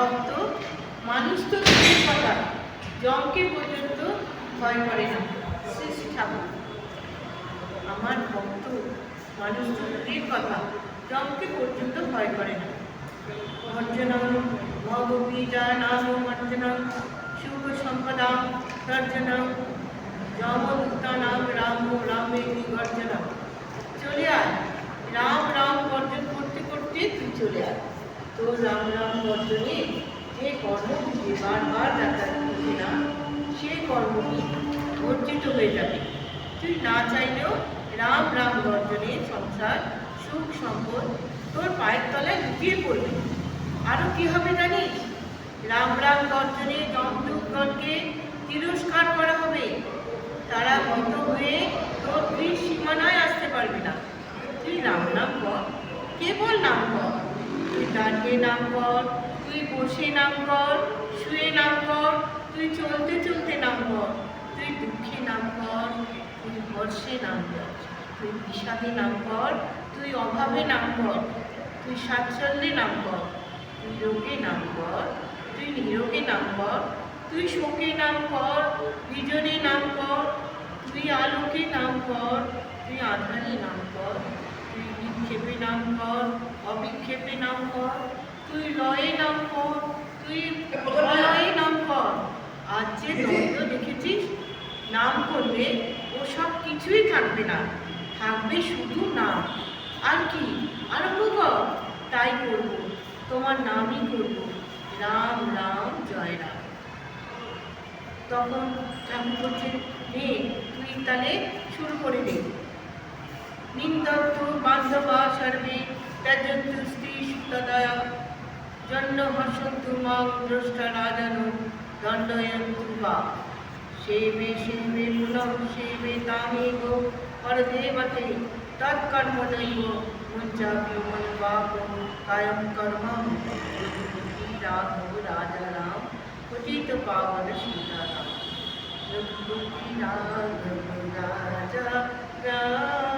ভক্ত, মানুষ তো কথা জমকে পর্যন্ত ভয় করে না। শ্রী ঠাকুর। আমার ভক্ত, মানুষ তো দূরের কথা জমকে পর্যন্ত ভয় করে না। ভর্জনম ভগবীজা নাম মর্জনম শুভ সম্পদাম সর্জনম যমদূতানাম রাম রামে গর্জনম চলে আয় রাম রাম গর্জন করতে করতে তুই চলে আয় তোর রাম রাম গর্জনে যে কর্মটি বারবার যাতায়াত করছে না, সে কর্মটি অর্জিত হয়ে যাবে। তুই না চাইলেও রাম রাম গর্জনে সংসার, সুখ, সম্পদ তোর পায়ের তলায় লুকিয়ে পড়বে। আরও কি হবে জানিস? রাম রাম গর্জনে যমদূতগণকে তিরস্কার করা হবে। তারা ভীত হয়ে তোর তীর সীমানায় আসতে পারবে না তুই রাম নাম কর কেবল নাম কর দাঁড়িয়ে নাম কর তুই বসে নাম কর শুয়ে নাম কর তুই চলতে চলতে নাম কর তুই দুঃখে নাম কর তুই হর্ষে নাম কর তুই বিষাদে নাম কর তুই অভাবে নাম কর তুই স্বাচ্ছন্দ্যে নাম কর তুই রোগে নাম কর তুই নিরোগে নাম কর তুই শোকে নাম কর বিজনে নাম কর তুই আলোকে নাম কর তুই আধারে নাম কর নাম কর অবিক্ষেপে নাম কর তুই লয়ে নাম কর তুই অলয়ে নাম কর আজ যে দ্বন্দ্ব দেখেছিস নাম করলে ও সব কিছুই থাকবে না। থাকবে শুধু নাম। আর কি? আরম্ভ কর। তাই করব। তোমার নামই করব। রাম রাম জয় রাম। তখন ঠাকুর বলছেন নে তুই তাহলে শুরু করে দে। নিন্দত্ত বান্ধবা সর্বে ত্যাজন্তু স্ত্রী সুতদয়া জন্য হসন্তু মাং দ্রষ্টা রাজন দণ্ডয়ন্তু বা সেবে সেবে পুনঃ সেবে তামেব পরদেবতে তৎকর্মদৈব মুঞ্চাপি মনবাপ কায়ম কর্ম রাঘব রাজা রাম উচিত পাবন সীতারাম। রঘুপতি রাঘব রাজা, রাম।